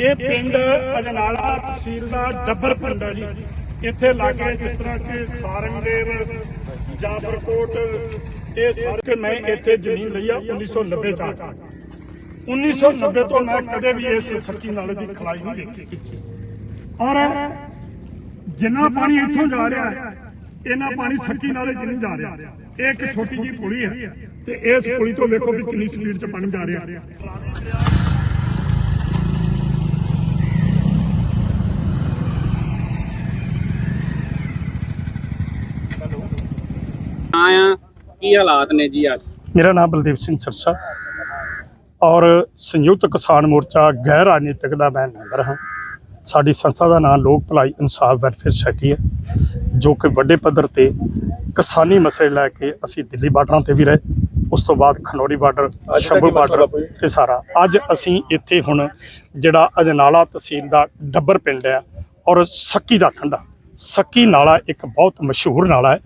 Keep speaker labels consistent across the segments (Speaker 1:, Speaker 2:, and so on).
Speaker 1: ਇਹ ਪਿੰਡ ਅਜਨਾਲਾ ਤਹਿਸੀਲ ਦਾ ਡੱਬਰ ਪਿੰਡ ਹੈ ਜੀ। ਇੱਥੇ ਲਾਗੇ ਜਿਸ ਤਰ੍ਹਾਂ ਕਿ ਸਾਰੰਗਦੇਵ, ਜਾਬਰਕੋਟ, ਇਹ ਸਾਰੇ ਕਿ ਮੈਂ ਇੱਥੇ ਜ਼ਮੀਨ ਲਈ ਆ 1990 ਚ ਆ ਕੇ। 1990 ਤੋਂ ਮੈਂ ਕਦੇ ਵੀ ਇਸ ਸੜਕੀ ਨਾਲੇ ਦੀ ਖਲਾਈ ਨਹੀਂ ਦੇਖੀ। ਔਰ ਜਿੰਨਾ ਪਾਣੀ ਇੱਥੋਂ ਜਾ ਰਿਹਾ ਹੈ ਇਹਨਾਂ ਪਾਣੀ ਸੱਕੀ ਨਾਲੇ 'ਚ ਨਹੀਂ ਜਾ ਰਿਹਾ ਇਹ ਇੱਕ ਛੋਟੀ ਜੀ ਪੁਲੀ ਹੈ ਤੇ ਇਸ ਪੁਲੀ ਤੋਂ ਵੇਖੋ ਵੀ ਕਿੰਨੀ ਸਪੀਡ 'ਚ ਪਾਣੀ ਜਾ ਰਿਹਾ
Speaker 2: ਆਂ ਆ ਕੀ ਹਾਲਾਤ ਨੇ ਜੀ ਅੱਜ?
Speaker 1: ਮੇਰਾ ਨਾਮ ਬਲਦੇਵ ਸਿੰਘ ਸਰਸਾ ਔਰ ਸੰਯੁਕਤ ਕਿਸਾਨ ਮੋਰਚਾ ਗੈਰ ਰਾਜਨੀਤਿਕ ਦਾ ਮੈਂ ਮੈਂਬਰ ਹਾਂ। ਸਾਡੀ ਸੰਸਥਾ ਦਾ ਨਾਮ ਲੋਕ ਭਲਾਈ ਇਨਸਾਫ ਵੈਲਫੇਅਰ ਸੋਸਾਇਟੀ ਹੈ ਜੋ ਕਿ ਵੱਡੇ ਪੱਧਰ ਤੇ ਕਿਸਾਨੀ ਮਸਲੇ ਲੈ ਕੇ ਅਸੀਂ ਦਿੱਲੀ ਬਾਰਡਰਾਂ ਤੇ ਵੀ ਰਹੇ ਉਸ ਤੋਂ ਬਾਅਦ ਖਨੌਰੀ ਬਾਰਡਰ ਸ਼ੰਭੂ ਬਾਰਡਰ ਤੇ ਸਾਰਾ। ਅੱਜ ਅਸੀਂ ਇੱਥੇ ਹੁਣ ਜਿਹੜਾ ਅਜਨਾਲਾ ਤਹਿਸੀਲ ਦਾ ਡੱਬਰ ਪਿੰਡ ਹੈ ਔਰ ਸੱਕੀ ਦਾ ਖੰਡਾ। ਸੱਕੀ ਨਾਲਾ ਇੱਕ ਬਹੁਤ ਮਸ਼ਹੂਰ ਨਾਲਾ ਹੈ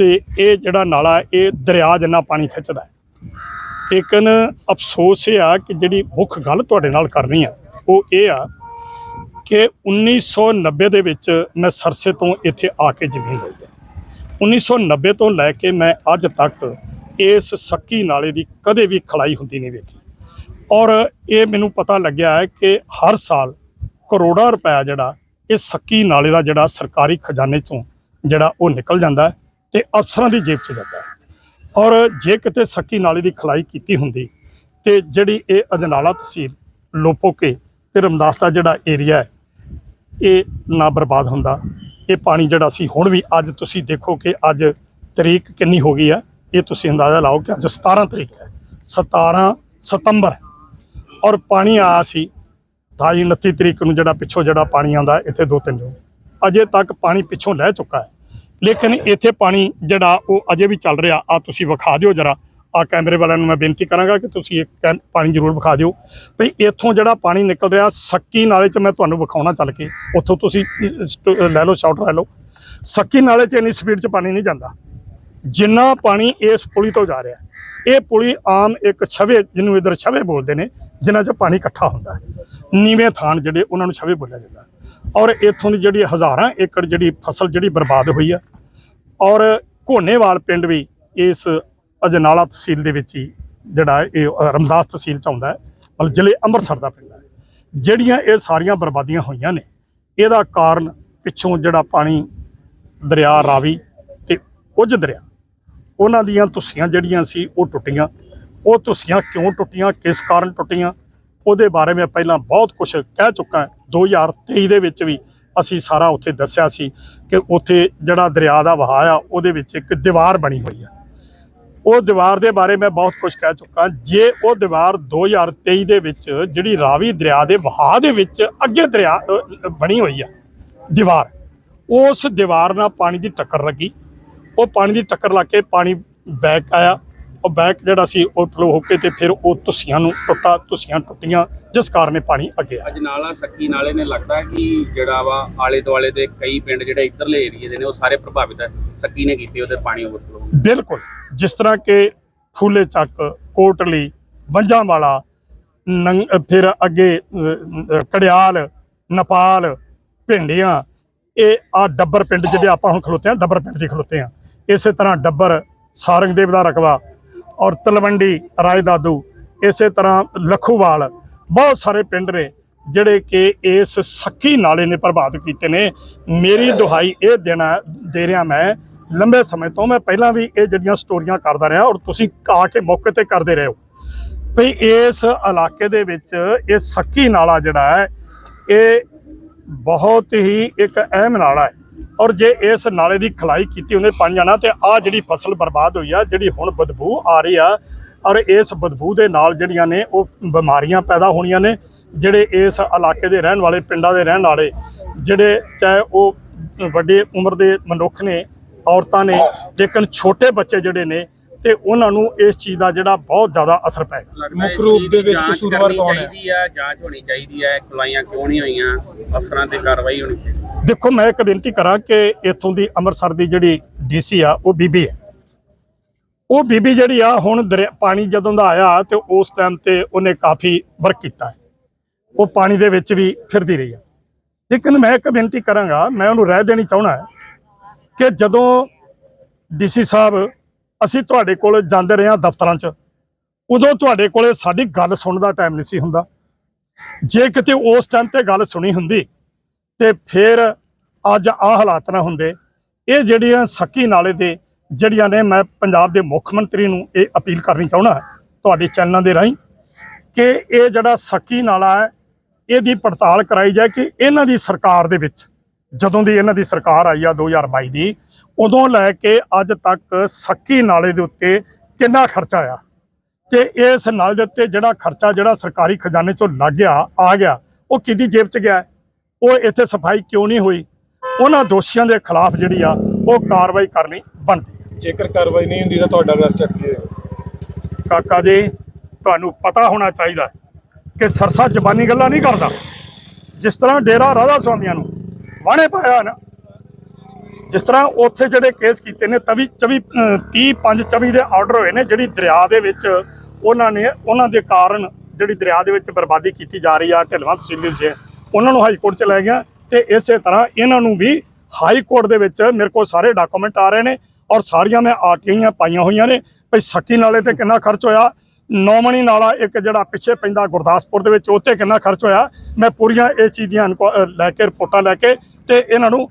Speaker 1: ਤੇ ਇਹ ਜਿਹੜਾ ਨਾਲਾ ਇਹ ਦਰਿਆ ਜਿੰਨਾ ਪਾਣੀ ਖਿੱਚਦਾ ਹੈ। ਲੇਕਿਨ ਅਫਸੋਸ ਇਹ ਆ ਕਿ ਜਿਹੜੀ ਮੁੱਖ ਗੱਲ ਤੁਹਾਡੇ ਨਾਲ ਕਰਨੀ ਆ, ਉਹ ਇਹ ਆ ਕਿ 1990 ਦੇ ਵਿੱਚ ਮੈਂ ਸਰਸੇ ਤੋਂ ਇੱਥੇ ਆ ਕੇ ਜ਼ਮੀਨ ਲਈ ਹੈ। 1990 ਤੋਂ ਲੈ ਕੇ ਮੈਂ ਅੱਜ ਤੱਕ ਇਸ ਸੱਕੀ ਨਾਲੇ ਦੀ ਕਦੇ ਵੀ ਖੜਾਈ ਹੁੰਦੀ ਨਹੀਂ ਵੇਖੀ। ਔਰ ਇਹ ਮੈਨੂੰ ਪਤਾ ਲੱਗਿਆ ਹੈ ਕਿ ਹਰ ਸਾਲ ਕਰੋੜਾਂ ਰੁਪਏ ਜਿਹੜਾ, ਇਹ ਸੱਕੀ ਨਾਲੇ ਦਾ ਜਿਹੜਾ ਸਰਕਾਰੀ ਖਜ਼ਾਨੇ ਚੋਂ ਜਿਹੜਾ ਉਹ ਨਿਕਲ ਜਾਂਦਾ ਹੈ। ਤੇ ਅਫਸਰਾਂ ਦੀ ਜੇਬ 'ਚ ਜਾਂਦਾ ਹੈ। ਔਰ ਜੇ ਕਿਤੇ ਸੱਕੀ ਨਾਲੇ ਦੀ ਖਲਾਈ ਕੀਤੀ ਹੁੰਦੀ ਤੇ ਜਿਹੜੀ ਇਹ ਅਜਨਾਲਾ ਤਹਿਸੀਲ ਲੋਪੋਕੇ ਤੇ ਰਮਦਾਸ ਦਾ ਜਿਹੜਾ ਏਰੀਆ ਹੈ, ਇਹ ਨਾ ਬਰਬਾਦ ਹੁੰਦਾ। ਇਹ ਪਾਣੀ ਜਿਹੜਾ ਸੀ, ਹੁਣ ਵੀ ਅੱਜ ਤੁਸੀਂ ਦੇਖੋ ਕਿ ਅੱਜ ਤਰੀਕ ਕਿੰਨੀ ਹੋ ਗਈ ਹੈ। ਇਹ ਤੁਸੀਂ ਅੰਦਾਜ਼ਾ ਲਾਓ ਕਿ ਅੱਜ 17 ਤਰੀਕ ਹੈ 17 ਸਤੰਬਰ। ਔਰ ਪਾਣੀ ਆਇਆ ਸੀ 28 29 ਤਰੀਕ ਨੂੰ ਜਿਹੜਾ ਪਿੱਛੋਂ ਜਿਹੜਾ ਪਾਣੀ ਆਉਂਦਾ, ਇੱਥੇ ਦੋ ਤਿੰਨ ਜੋ ਅਜੇ ਤੱਕ ਪਾਣੀ ਪਿੱਛੋਂ ਲੈ ਚੁੱਕਾ ਹੈ। ਲੇਕਿਨ ਇੱਥੇ ਪਾਣੀ ਜਿਹੜਾ ਉਹ ਅਜੇ ਵੀ ਚੱਲ ਰਿਹਾ ਆ ਤੁਸੀਂ ਵਿਖਾ ਦਿਓ ਜਰਾ। ਆ ਕੈਮਰੇ ਵਾਲਿਆਂ ਨੂੰ ਮੈਂ ਬੇਨਤੀ ਕਰਾਂਗਾ ਕਿ ਤੁਸੀਂ ਇਹ ਕੈਮ- ਪਾਣੀ ਜ਼ਰੂਰ ਵਿਖਾ ਦਿਓ। ਭਈ ਇੱਥੋਂ ਜਿਹੜਾ ਪਾਣੀ ਨਿਕਲ ਰਿਹਾ, ਸੱਕੀ ਨਾਲੇ 'ਚ ਮੈਂ ਤੁਹਾਨੂੰ ਵਿਖਾਉਣਾ ਚੱਲ ਕੇ। ਉੱਥੋਂ ਤੁਸੀਂ ਲੈ ਲਓ ਸ਼ਾਟ ਲੈ ਲਓ। ਸੱਕੀ ਨਾਲੇ 'ਚ ਇੰਨੀ ਸਪੀਡ 'ਚ ਪਾਣੀ ਨਹੀਂ ਜਾਂਦਾ। ਜਿੰਨਾ ਪਾਣੀ ਇਸ ਪੁਲੀ ਤੋਂ ਜਾ ਰਿਹਾ। ਇਹ ਪੁਲੀ ਆਮ ਇੱਕ ਛਵੇ, ਜਿਹਨੂੰ ਇਧਰ ਛਵੇ ਬੋਲਦੇ ਨੇ ਜਿਨ੍ਹਾਂ 'ਚ ਪਾਣੀ ਇਕੱਠਾ ਹੁੰਦਾ। ਨੀਵੇਂ ਥਾਨ ਜਿਹੜੇ ਉਹਨਾਂ ਨੂੰ ਛਵੇ ਬੋਲਿਆ ਜਾਂਦਾ। ਔਰ ਇੱਥੋਂ ਦੀ ਜਿਹੜੀ ਹਜ਼ਾਰਾਂ ਏਕੜ ਜਿਹੜੀ ਫਸਲ ਜਿਹੜੀ ਬਰਬਾਦ ਹੋਈ ਆ ਔਰ ਘੋਨੇਵਾਲ ਪਿੰਡ ਵੀ ਇਸ ਅਜਨਾਲਾ ਤਹਿਸੀਲ ਦੇ ਵਿੱਚ ਹੀ ਜਿਹੜਾ ਇਹ ਰਮਦਾਸ ਤਹਿਸੀਲ ਚ ਆਉਂਦਾ ਹੈ, ਮਤਲਬ ਜ਼ਿਲ੍ਹੇ ਅੰਮ੍ਰਿਤਸਰ ਦਾ ਪਿੰਡ ਹੈ। ਜਿਹੜੀਆਂ ਇਹ ਸਾਰੀਆਂ ਬਰਬਾਦੀਆਂ ਹੋਈਆਂ ਨੇ, ਇਹਦਾ ਕਾਰਨ ਪਿੱਛੋਂ ਜਿਹੜਾ ਪਾਣੀ ਦਰਿਆ, ਰਾਵੀ ਤੇ ਉਜ ਦਰਿਆ, ਉਹਨਾਂ ਦੀਆਂ ਤੁਸੀਆਂ ਜਿਹੜੀਆਂ ਸੀ ਉਹ ਟੁੱਟੀਆਂ। ਉਹ ਤੁਸੀਆਂ ਕਿਉਂ ਟੁੱਟੀਆਂ, ਕਿਸ ਕਾਰਨ ਟੁੱਟੀਆਂ, ਉਹਦੇ ਬਾਰੇ ਮੈਂ ਪਹਿਲਾਂ ਬਹੁਤ ਕੁਝ ਕਹਿ ਚੁੱਕਾ 2023 ਦੇ ਵਿੱਚ ਵੀ ਅਸੀਂ ਸਾਰਾ ਉੱਥੇ ਦੱਸਿਆ ਸੀ ਕਿ ਉੱਥੇ ਜਿਹੜਾ ਦਰਿਆ ਦਾ ਵਹਾਅ ਆ, ਉਹਦੇ ਵਿੱਚ ਇੱਕ ਦੀਵਾਰ ਬਣੀ ਹੋਈ ਆ। ਉਹ ਦੀਵਾਰ ਦੇ ਬਾਰੇ ਮੈਂ ਬਹੁਤ ਕੁਝ ਕਹਿ ਚੁੱਕਾ। ਜੇ ਉਹ ਦੀਵਾਰ 2023 ਦੇ ਵਿੱਚ ਜਿਹੜੀ ਰਾਵੀ ਦਰਿਆ ਦੇ ਵਹਾਅ ਦੇ ਵਿੱਚ ਅੱਗੇ ਦਰਿਆ ਬਣੀ ਹੋਈ ਆ, ਦੀਵਾਰ, ਉਸ ਦੀਵਾਰ ਨਾਲ ਪਾਣੀ ਦੀ ਟੱਕਰ ਲੱਗੀ। ਉਹ ਪਾਣੀ ਦੀ ਟੱਕਰ ਲੱਗ ਕੇ ਪਾਣੀ ਬੈਕ ਆਇਆ। ਉਹ ਬੈਕ ਜਿਹੜਾ ਸੀ ਉਹ ਫਲੋ ਹੋ ਕੇ ਤੇ ਫਿਰ ਉਹ ਤੁਸੀਆਂ ਨੂੰ ਟੁੱਟਾ ਤੁਸੀਆਂ ਟੁੱਟੀਆਂ ਜਿਸ ਕਾਰਨ ਇਹ ਪਾਣੀ ਅੱਗੇ ਆਇਆ।
Speaker 2: ਅੱਜ ਨਾਲਾ ਸੱਕੀ ਨਾਲੇ ਨੇ ਲੱਗਦਾ ਕਿ ਜਿਹੜਾ ਵਾ ਆਲੇ ਦੁਆਲੇ ਦੇ ਕਈ ਪਿੰਡ ਜਿਹੜੇ ਇੱਧਰਲੇ ਏਰੀਏ ਦੇ ਨੇ ਉਹ ਸਾਰੇ ਪ੍ਰਭਾਵਿਤ ਹੈ। ਸੱਕੀ ਨੇ ਕੀਤੀ ਉਹਦੇ ਪਾਣੀ ਓਵਰਫਲੋ
Speaker 1: ਬਿਲਕੁਲ ਜਿਸ ਤਰ੍ਹਾਂ ਕਿ ਫੂਲੇ ਚੱਕ ਕੋਟਲੀ ਵੰਜਾਂਵਾਲਾ ਨੰਗ ਫਿਰ ਅੱਗੇ ਕੜਿਆਲ ਨੇਪਾਲ ਭਿੰਡੀਆਂ ਇਹ ਆ ਡੱਬਰ ਪਿੰਡ ਜਿਹੜੇ ਆਪਾਂ ਹੁਣ ਖਲੋਤੇ ਆ ਡੱਬਰ ਪਿੰਡ ਦੇ ਖਲੋਤੇ ਆ ਇਸੇ ਤਰ੍ਹਾਂ ਡੱਬਰ ਸਾਰੰਗਦੇਵ ਦਾ ਰਕਬਾ ਔਰ ਤਲਵੰਡੀ ਰਾਜਦਾਦੂ ਇਸੇ ਤਰ੍ਹਾਂ ਲਖੂਵਾਲ, ਬਹੁਤ ਸਾਰੇ ਪਿੰਡ ਨੇ ਜਿਹੜੇ ਕਿ ਇਸ ਸੱਕੀ ਨਾਲੇ ਨੇ ਪ੍ਰਭਾਵਿਤ ਕੀਤੇ ਨੇ। ਮੇਰੀ ਦੁਹਾਈ ਇਹ ਦੇਣਾ, ਦੇ ਰਿਹਾ ਮੈਂ, ਲੰਬੇ ਸਮੇਂ ਤੋਂ ਮੈਂ ਪਹਿਲਾਂ ਵੀ ਇਹ ਜਿਹੜੀਆਂ ਸਟੋਰੀਆਂ ਕਰਦਾ ਰਿਹਾ ਔਰ ਤੁਸੀਂ ਆ ਕੇ ਮੌਕੇ ਤੇ ਕਰਦੇ ਰਹੇ ਹੋ। ਭਈ ਇਸ ਇਲਾਕੇ ਦੇ ਵਿੱਚ ਇਹ ਸੱਕੀ ਨਾਲਾ ਜਿਹੜਾ ਹੈ, ਇਹ ਬਹੁਤ ਹੀ ਇੱਕ ਅਹਿਮ ਨਾਲਾ ਹੈ। ਔਰ ਜੇ ਇਸ ਨਾਲੇ ਦੀ ਖਲਾਈ ਕੀਤੀ, ਉਹਨੇ ਪਾਣੀ ਜਾਣਾ ਤੇ ਆ ਜਿਹੜੀ ਫਸਲ ਬਰਬਾਦ ਹੋਈ ਆ, ਜਿਹੜੀ ਹੁਣ ਬਦਬੂ ਆ ਰਹੀ ਆ, ਔਰ ਇਸ ਬਦਬੂ ਦੇ ਨਾਲ ਜਿਹੜੀਆਂ ਨੇ ਉਹ ਬਿਮਾਰੀਆਂ ਪੈਦਾ ਹੋਣੀਆਂ ਨੇ, ਜਿਹੜੇ ਇਸ ਇਲਾਕੇ ਦੇ ਰਹਿਣ ਵਾਲੇ, ਪਿੰਡਾਂ ਦੇ ਰਹਿਣ ਵਾਲੇ, ਜਿਹੜੇ ਚਾਹੇ ਉਹ ਵੱਡੇ ਉਮਰ ਦੇ ਮਨੁੱਖ ਨੇ, ਔਰਤਾਂ ਨੇ, ਲੇਕਿਨ ਛੋਟੇ ਬੱਚੇ ਜਿਹੜੇ ਨੇ ਤੇ ਉਹਨਾਂ ਨੂੰ ਇਸ ਚੀਜ਼ ਦਾ ਜਿਹੜਾ ਬਹੁਤ ਜ਼ਿਆਦਾ ਅਸਰ ਪਏਗਾ
Speaker 3: ਮੁੱਖ ਰੂਪ ਦੇ ਵਿੱਚ ਕਸੂਰਵਾਰ ਕੌਣ ਹੈ?
Speaker 2: ਆ ਜਾਂਚ ਹੋਣੀ ਚਾਹੀਦੀ ਹੈ ਖੁਲਾਈਆਂ ਕਿਉਂ ਨਹੀਂ ਹੋਈਆਂ ਅਫਸਰਾਂ ਤੇ ਕਾਰਵਾਈ ਹੋਣੀ ਚਾਹੀਦੀ।
Speaker 1: ਦੇਖੋ ਮੈਂ ਇੱਕ ਬੇਨਤੀ ਕਰਾਂ ਕਿ ਇੱਥੋਂ ਦੀ ਅੰਮ੍ਰਿਤਸਰ ਦੀ ਜਿਹੜੀ ਡੀਸੀ ਆ ਉਹ ਬੀਬੀ ਹੈ। ਉਹ ਬੀਬੀ ਜਿਹੜੀ ਆ ਹੁਣ ਦਰਿਆ- ਪਾਣੀ ਜਦੋਂ ਦਾ ਆਇਆ ਤੇ ਉਸ ਟਾਈਮ ਤੇ ਉਹਨੇ ਕਾਫੀ ਵਰਕ ਕੀਤਾ ਹੈ। ਉਹ ਪਾਣੀ ਦੇ ਵਿੱਚ ਵੀ ਫਿਰਦੀ ਰਹੀ ਹੈ ਲੇਕਿਨ ਮੈਂ ਇੱਕ ਬੇਨਤੀ ਕਰਾਂਗਾ ਮੈਂ ਉਹਨੂੰ ਰਹਿ ਦੇਣੀ ਚਾਹਣਾ ਹੈ ਕਿ ਜਦੋਂ ਡੀਸੀ ਸਾਹਿਬ ਅਸੀਂ ਤੁਹਾਡੇ ਕੋਲ ਜਾਂਦੇ ਰਹੇ ਹਾਂ ਦਫ਼ਤਰਾਂ 'ਚ। ਉਦੋਂ ਤੁਹਾਡੇ ਕੋਲੇ ਸਾਡੀ ਗੱਲ ਸੁਣਨ ਦਾ ਟਾਈਮ ਨਹੀਂ ਸੀ ਹੁੰਦਾ। ਜੇ ਕਿਤੇ ਉਸ ਟਾਈਮ ਤੇ ਗੱਲ ਸੁਣੀ ਹੁੰਦੀ ਤੇ ਫਿਰ ਅੱਜ ਆ ਹਾਲਾਤ ਨਾ ਹੁੰਦੇ। ਇਹ ਜਿਹੜੀਆਂ ਸੱਕੀ ਨਾਲੇ ਦੇ ਜਿਹੜੀਆਂ ਨੇ ਮੈਂ ਪੰਜਾਬ ਦੇ ਮੁੱਖ ਮੰਤਰੀ ਨੂੰ ਇਹ ਅਪੀਲ ਕਰਨੀ ਚਾਹੁੰਦਾ ਤੁਹਾਡੇ ਚੈਨਲਾਂ ਦੇ ਰਾਹੀਂ ਕਿ ਇਹ ਜਿਹੜਾ ਸੱਕੀ ਨਾਲਾ ਹੈ, ਇਹਦੀ ਪੜਤਾਲ ਕਰਾਈ ਜਾਏ ਕਿ ਇਹਨਾਂ ਦੀ ਸਰਕਾਰ ਦੇ ਵਿੱਚ, ਜਦੋਂ ਦੀ ਇਹਨਾਂ ਦੀ ਸਰਕਾਰ ਆਈ ਆ 2022 ਦੀ ਉਦੋਂ ਲੈ ਕੇ ਅੱਜ ਤੱਕ ਸੱਕੀ ਨਾਲੇ ਦੇ ਉੱਤੇ ਕਿੰਨਾ ਖਰਚਾ ਆ ਤੇ ਇਸ ਨਾਲ ਦੇ ਉੱਤੇ ਜਿਹੜਾ ਖਰਚਾ ਜਿਹੜਾ ਸਰਕਾਰੀ ਖਜ਼ਾਨੇ ਚੋਂ ਲੱਗ ਗਿਆ ਆ ਗਿਆ ਉਹ ਕਿਹਦੀ ਜੇਬ 'ਚ ਗਿਆ? ਉਹ ਇੱਥੇ ਸਫ਼ਾਈ ਕਿਉਂ ਨਹੀਂ ਹੋਈ? ਉਹਨਾਂ ਦੋਸ਼ੀਆਂ ਦੇ ਖਿਲਾਫ ਜਿਹੜੀ ਆ ਉਹ ਕਾਰਵਾਈ ਕਰਨੀ ਬਣਦੀ
Speaker 3: ਜੇਕਰ ਕਾਰਵਾਈ ਨਹੀਂ ਹੁੰਦੀ ਤਾਂ ਤੁਹਾਡਾ ਅਰੈਸਟ ਕੀ ਹੋਏਗਾ
Speaker 1: ਕਾਕਾ ਜੀ ਤੁਹਾਨੂੰ ਪਤਾ ਹੋਣਾ ਚਾਹੀਦਾ ਕਿ ਸਰਸਾ ਜ਼ਬਾਨੀ ਗੱਲਾਂ ਨਹੀਂ ਕਰਦਾ। ਜਿਸ ਤਰ੍ਹਾਂ ਡੇਰਾ ਰਾਧਾ ਸੁਆਮੀਆਂ ਨੂੰ ਵਾਣੇ ਪਾਇਆ ਨਾ ਜਿਸ ਤਰ੍ਹਾਂ ਉੱਥੇ ਜਿਹੜੇ ਕੇਸ ਕੀਤੇ ਨੇ, ਤਵੀ 24 ਅਹ 30 5 24 ਦੇ ਆਰਡਰ ਹੋਏ ਨੇ, ਜਿਹੜੀ ਦਰਿਆ ਦੇ ਵਿੱਚ ਉਹਨਾਂ ਨੇ, ਉਹਨਾਂ ਦੇ ਕਾਰਨ ਜਿਹੜੀ ਦਰਿਆ ਦੇ ਵਿੱਚ ਬਰਬਾਦੀ ਕੀਤੀ ਜਾ ਰਹੀ ਆ, ਢਿਲਵਾਂ ਤਹਿਸੀਲ ਦੇ ਵਿੱਚ। ਉਹਨਾਂ ਨੂੰ ਹਾਈ ਕੋਰਟ ਚ ਲੈ ਗਿਆ ਤੇ ਇਸੇ ਤਰ੍ਹਾਂ ਇਹਨਾਂ ਨੂੰ ਵੀ ਹਾਈ ਕੋਰਟ ਦੇ ਵਿੱਚ ਮੇਰੇ ਕੋਲ ਸਾਰੇ ਡਾਕੂਮੈਂਟ ਆ ਰਹੇ ਨੇ ਔਰ ਸਾਰੀਆਂ ਮੈਂ ਆਰਟੀਆਂ ਪਾਈਆਂ ਹੋਈਆਂ ਨੇ। ਭਈ ਸੱਕੀ ਨਾਲੇ ਤੇ ਕਿੰਨਾ ਖਰਚ ਹੋਇਆ? ਨੌਮਣੀ ਨਾਲਾ ਇੱਕ ਜਿਹੜਾ ਪਿੱਛੇ ਪੈਂਦਾ ਗੁਰਦਾਸਪੁਰ ਦੇ ਵਿੱਚ, ਉੱਥੇ ਕਿੰਨਾ ਖਰਚ ਹੋਇਆ? ਮੈਂ ਪੂਰੀਆਂ ਇਹ ਚੀਜ਼ ਦੀਆਂ ਇਨਕੁਆ- ਲੈ ਕੇ, ਰਿਪੋਰਟਾਂ ਲੈ ਕੇ ਤੇ ਇਹਨਾਂ ਨੂੰ